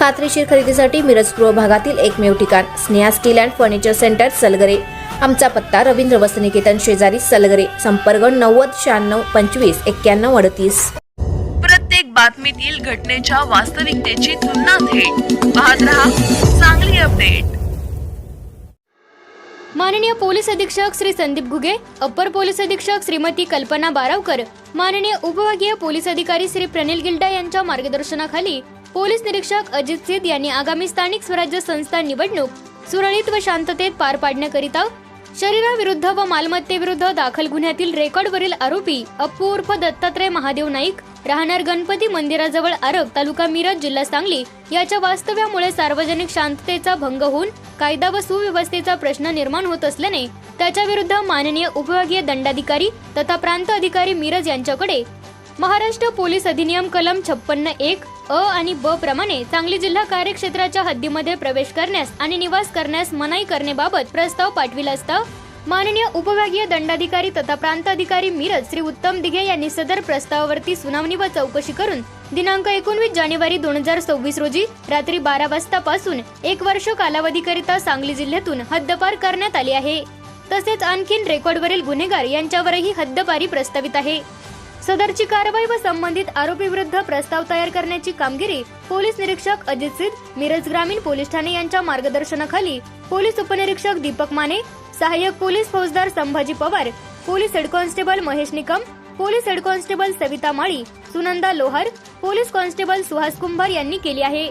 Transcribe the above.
खात्रीशीर खरेदीसाठी मिरज पूर्व भागातील एकमेव ठिकाण Sneha steel and furniture centre Salgare. आमचा पत्ता रवींद्र वसनिकेतन शेजारी सलगरे संपर्क नव्वद शहाण्णव पंचवीस एक्क्याण्णव अडतीस. प्रत्येक बातमीतील घटनेच्या वास्तविकतेची तुलना थेट. पाहत रहा चांगली अपडेट. माननीय पोलीस अधीक्षक श्री संदीप घुगे अप्पर पोलीस अधीक्षक श्रीमती कल्पना बारावकर माननीय उपविभागीय पोलीस अधिकारी श्री प्रणिल गिल्डा यांच्या मार्गदर्शनाखाली पोलीस निरीक्षक अजित सिद्ध यांनी आगामी स्थानिक स्वराज्य संस्था निवडणूक सुरळीत व शांततेत पार पाडण्याकरिता शरीराविरुद्ध व मालमत्तेविरुद्ध दाखल गुन्ह्यातील रेकॉर्डवरील आरोपी अप्पू उर्फ दत्तात्रय महादेव नाईक राहणार गणपती मंदिराजवळ आरग तालुका मिरज जिल्हा सांगली याच्या वास्तव्यामुळे सार्वजनिक शांततेचा भंग होऊन कायदा व सुव्यवस्थेचा प्रश्न निर्माण होत असल्याने त्याच्या विरुद्ध माननीय उपविभागीय दंडाधिकारी तथा प्रांत अधिकारी मिरज यांच्याकडे महाराष्ट्र पोलीस अधिनियम कलम छप्पन्न एक अ आणि ब प्रमाणे सांगली जिल्हा कार्यक्षेत्राच्या हद्दीमध्ये प्रवेश करण्यास आणि निवास करण्यास मनाई करण्याबाबत प्रस्ताव पाठविला असता माननीय उपविभागीय दंडाधिकारी तथा प्रांत अधिकारी मिरज श्री उत्तम दिघे यांनी सदर प्रस्तावावरती सुनावणी व चौकशी करून दिनांक एकोणवीस जानेवारी दोन हजार सव्वीस रोजी रात्री बारा वाजतापासून एक वर्ष कालावधीकरिता सांगली जिल्ह्यातून हद्दपार करण्यात आली आहे. तसेच आणखीन रेकॉर्डवरील गुन्हेगार यांच्यावरही हद्दपारी प्रस्तावित आहे. सदरची कारवाई व संबंधित आरोपी विरुद्ध प्रस्ताव तयार करण्याची कामगिरी पोलीस निरीक्षक अजित सिद्ध मिरज ग्रामीण पोलीस ठाणे यांच्या मार्गदर्शनाखाली पोलीस उपनिरीक्षक दीपक माने सहाय्यक पोलीस फौजदार Sambhaji Pawar police head constable Mahesh Nikam police head constable Savita Mali Sunanda Lohar police constable Suhas Kumbhar यांनी केली आहे.